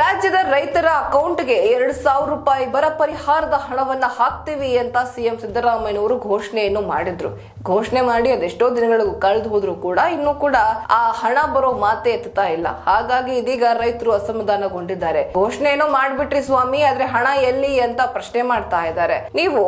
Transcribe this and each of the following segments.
ರಾಜ್ಯದ ರೈತರ ಅಕೌಂಟ್ಗೆ ಎರಡು ಸಾವಿರ ರೂಪಾಯಿ ಬರ ಪರಿಹಾರದ ಹಣವನ್ನ ಹಾಕ್ತೀವಿ ಅಂತ ಸಿಎಂ ಸಿದ್ದರಾಮಯ್ಯನವರು ಘೋಷಣೆಯನ್ನು ಮಾಡಿದ್ರು. ಘೋಷಣೆ ಮಾಡಿ ಅದೆಷ್ಟೋ ದಿನಗಳು ಕಳೆದು ಹೋದ್ರು ಕೂಡ ಇನ್ನೂ ಕೂಡ ಆ ಹಣ ಬರೋ ಮಾತೆ ಎತ್ತುತ್ತಾ ಇಲ್ಲ. ಹಾಗಾಗಿ ಇದೀಗ ರೈತರು ಅಸಮಾಧಾನಗೊಂಡಿದ್ದಾರೆ. ಘೋಷಣೆಯನ್ನು ಮಾಡ್ಬಿಟ್ರಿ ಸ್ವಾಮಿ, ಆದ್ರೆ ಹಣ ಎಲ್ಲಿ ಅಂತ ಪ್ರಶ್ನೆ ಮಾಡ್ತಾ ಇದ್ದಾರೆ. ನೀವು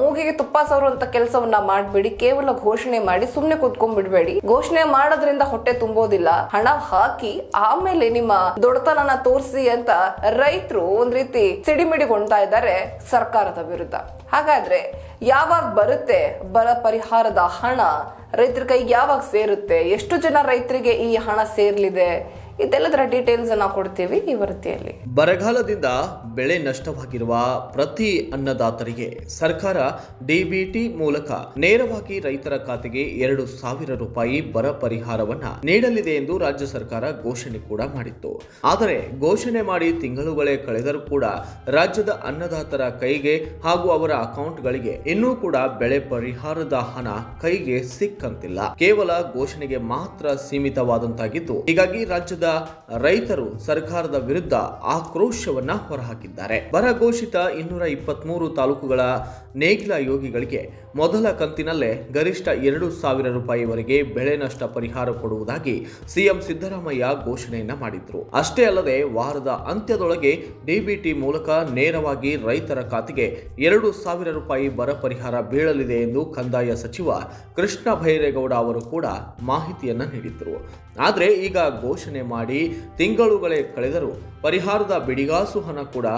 ಮೂಗಿಗೆ ತುಪ್ಪ ಸವರುವಂತ ಕೆಲಸವನ್ನ ಮಾಡ್ಬೇಡಿ, ಕೇವಲ ಘೋಷಣೆ ಮಾಡಿ ಸುಮ್ನೆ ಕೂತ್ಕೊಂಡ್ಬಿಡ್ಬೇಡಿ. ಘೋಷಣೆ ಮಾಡೋದ್ರಿಂದ ಹೊಟ್ಟೆ ತುಂಬೋದಿಲ್ಲ. ಹಣ ಹಾಕಿ ಆಮೇಲೆ ನಿಮ್ಮ ದೊಡ್ಡತನನ ತೋರಿಸಿ ಅಂತ ರೈತರು ಒಂದ್ ರೀತಿ ಸಿಡಿಮಿಡಿಗೊಳ್ತಾ ಇದ್ದಾರೆ ಸರ್ಕಾರದ ವಿರುದ್ಧ. ಹಾಗಾದ್ರೆ ಯಾವಾಗ ಬರುತ್ತೆ ಬರ ಪರಿಹಾರದ ಹಣ? ರೈತರ ಕೈಗೆ ಯಾವಾಗ ಸೇರುತ್ತೆ? ಎಷ್ಟು ಜನ ರೈತರಿಗೆ ಈ ಹಣ ಸೇರ್ಲಿದೆ? ಇದೆಲ್ಲದರ ಡೀಟೇಲ್ಸ್ ಅನ್ನ ಕೊಡ್ತೀವಿ ಈ ವರದಿಯಲ್ಲಿ. ಬರಗಾಲದಿಂದ ಬೆಳೆ ನಷ್ಟವಾಗಿರುವ ಪ್ರತಿ ಅನ್ನದಾತರಿಗೆ ಸರ್ಕಾರ ಡಿಬಿಟಿ ಮೂಲಕ ನೇರವಾಗಿ ರೈತರ ಖಾತೆಗೆ ಎರಡು ಸಾವಿರ ರೂಪಾಯಿ ಬರ ಪರಿಹಾರವನ್ನ ನೀಡಲಿದೆ ಎಂದು ರಾಜ್ಯ ಸರ್ಕಾರ ಘೋಷಣೆ ಕೂಡ ಮಾಡಿತ್ತು. ಆದರೆ ಘೋಷಣೆ ಮಾಡಿ ತಿಂಗಳುಗಳೇ ಕಳೆದರೂ ಕೂಡ ರಾಜ್ಯದ ಅನ್ನದಾತರ ಕೈಗೆ ಹಾಗೂ ಅವರ ಅಕೌಂಟ್ಗಳಿಗೆ ಇನ್ನೂ ಕೂಡ ಬೆಳೆ ಪರಿಹಾರದ ಹಣ ಕೈಗೆ ಸಿಕ್ಕಂತಿಲ್ಲ. ಕೇವಲ ಘೋಷಣೆಗೆ ಮಾತ್ರ ಸೀಮಿತವಾದಂತಾಗಿದ್ದು, ಹೀಗಾಗಿ ರಾಜ್ಯದ ರೈತರು ಸರ್ಕಾರದ ವಿರುದ್ಧ ಆಕ್ರೋಶವನ್ನ ಹೊರಹಾಕಿದ್ದಾರೆ. ಬರಘೋಷಿತ ಇನ್ನೂರ ಇಪ್ಪತ್ಮೂರು ತಾಲೂಕುಗಳ ನೇಗಿಲ ಯೋಗಿಗಳಿಗೆ ಮೊದಲ ಕಂತಿನಲ್ಲೇ ಗರಿಷ್ಠ ಎರಡು ಸಾವಿರ ರೂಪಾಯಿವರೆಗೆ ಬೆಳೆ ನಷ್ಟ ಪರಿಹಾರ ಕೊಡುವುದಾಗಿ ಸಿಎಂ ಸಿದ್ದರಾಮಯ್ಯ ಘೋಷಣೆಯನ್ನ ಮಾಡಿದ್ರು. ಅಷ್ಟೇ ಅಲ್ಲದೆ ವಾರದ ಅಂತ್ಯದೊಳಗೆ ಡಿಬಿಟಿ ಮೂಲಕ ನೇರವಾಗಿ ರೈತರ ಖಾತೆಗೆ ಎರಡು ಸಾವಿರ ರೂಪಾಯಿ ಬರ ಪರಿಹಾರ ಬೀಳಲಿದೆ ಎಂದು ಕಂದಾಯ ಸಚಿವ ಕೃಷ್ಣ ಭೈರೇಗೌಡ ಅವರು ಕೂಡ ಮಾಹಿತಿಯನ್ನ ನೀಡಿದ್ರು. ಆದರೆ ಈಗ ಘೋಷಣೆ ಮಾಡಿ ತಿಂಗಳುಗಳೇ ಕಳೆದರೂ ಪರಿಹಾರದ ಬಿಡಿಗಾಸು ಹಣ ಕೂಡ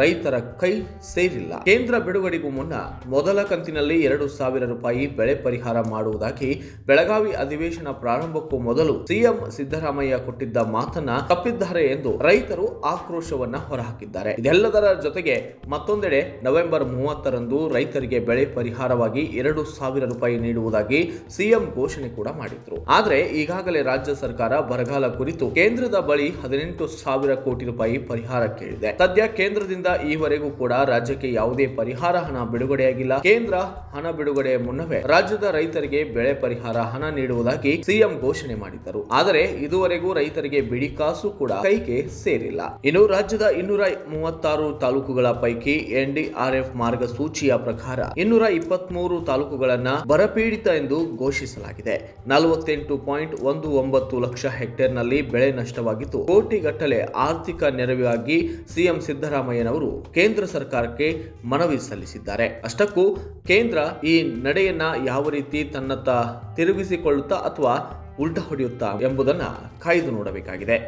ರೈತರ ಕೈ ಸೇರಿಲ್ಲ. ಕೇಂದ್ರ ಬಿಡುಗಡೆಗೂ ಮುನ್ನ ಮೊದಲ ಕಂತಿನಲ್ಲಿ ಎರಡು ಸಾವಿರ ರೂಪಾಯಿ ಬೆಳೆ ಪರಿಹಾರ ಮಾಡುವುದಾಗಿ ಬೆಳಗಾವಿ ಅಧಿವೇಶನ ಪ್ರಾರಂಭಕ್ಕೂ ಮೊದಲು ಸಿಎಂ ಸಿದ್ದರಾಮಯ್ಯ ಕೊಟ್ಟಿದ್ದ ಮಾತನ್ನ ತಪ್ಪಿದ್ದಾರೆ ಎಂದು ರೈತರು ಆಕ್ರೋಶವನ್ನ ಹೊರಹಾಕಿದ್ದಾರೆ. ಇದೆಲ್ಲದರ ಜೊತೆಗೆ ಮತ್ತೊಂದೆಡೆ ನವೆಂಬರ್ ಮೂವತ್ತರಂದು ರೈತರಿಗೆ ಬೆಳೆ ಪರಿಹಾರವಾಗಿ ಎರಡು ಸಾವಿರ ರೂಪಾಯಿ ನೀಡುವುದಾಗಿ ಸಿಎಂ ಘೋಷಣೆ ಕೂಡ ಮಾಡಿದ್ರು. ಆದರೆ ಈಗಾಗಲೇ ರಾಜ್ಯ ಸರ್ಕಾರ ಬರಗಾಲ ಕುರಿತು ಕೇಂದ್ರದ ಬಳಿ ಹದಿನೆಂಟು ಸಾವಿರ ಕೋಟಿ ರೂಪಾಯಿ ಪರಿಹಾರ ಕೇಳಿದೆ. ಸದ್ಯ ಕೇಂದ್ರದಿಂದ ಈವರೆಗೂ ಕೂಡ ರಾಜ್ಯಕ್ಕೆ ಯಾವುದೇ ಪರಿಹಾರ ಹಣ ಬಿಡುಗಡೆಯಾಗಿಲ್ಲ. ಕೇಂದ್ರ ಹಣ ಬಿಡುಗಡೆಯ ಮುನ್ನವೇ ರಾಜ್ಯದ ರೈತರಿಗೆ ಬೆಳೆ ಪರಿಹಾರ ಹಣ ನೀಡುವುದಾಗಿ ಸಿಎಂ ಘೋಷಣೆ ಮಾಡಿದ್ದರು. ಆದರೆ ಇದುವರೆಗೂ ರೈತರಿಗೆ ಬಿಡಿಕಾಸು ಕೂಡ ಕೈಗೆ ಸೇರಿಲ್ಲ. ಇನ್ನು ರಾಜ್ಯದ ಇನ್ನೂರ ಮೂವತ್ತಾರು ತಾಲೂಕುಗಳ ಪೈಕಿ ಎನ್ಡಿಆರ್ಎಫ್ ಮಾರ್ಗಸೂಚಿಯ ಪ್ರಕಾರ ಇನ್ನೂರ ಇಪ್ಪತ್ಮೂರು ತಾಲೂಕುಗಳನ್ನ ಬರಪೀಡಿತ ಎಂದು ಘೋಷಿಸಲಾಗಿದೆ. ನಲವತ್ತೆಂಟು ಪಾಯಿಂಟ್ ಒಂದು ಒಂಬತ್ತು ಲಕ್ಷ ಹೆಕ್ಟೇರ್ನಲ್ಲಿ ಬೆಳೆ ನಷ್ಟವಾಗಿದ್ದು ಕೋಟಿಗಟ್ಟಲೆ ಆರ್ಥಿಕ ನೆರವಿಗಾಗಿ ಸಿಎಂ ಸಿದ್ದರಾಮಯ್ಯನವರು ಕೇಂದ್ರ ಸರ್ಕಾರಕ್ಕೆ ಮನವಿ ಸಲ್ಲಿಸಿದ್ದಾರೆ. ಅಷ್ಟಕ್ಕೂ ಕೇಂದ್ರ ಈ ನಡೆಯನ್ನ ಯಾವ ರೀತಿ ತನ್ನತ್ತ ತಿರುಗಿಸಿಕೊಳ್ಳುತ್ತಾ ಅಥವಾ ಉಲ್ಟಾ ಹೊಡೆಯುತ್ತಾ ಎಂಬುದನ್ನ ಕಾಯ್ದು ನೋಡಬೇಕಾಗಿದೆ.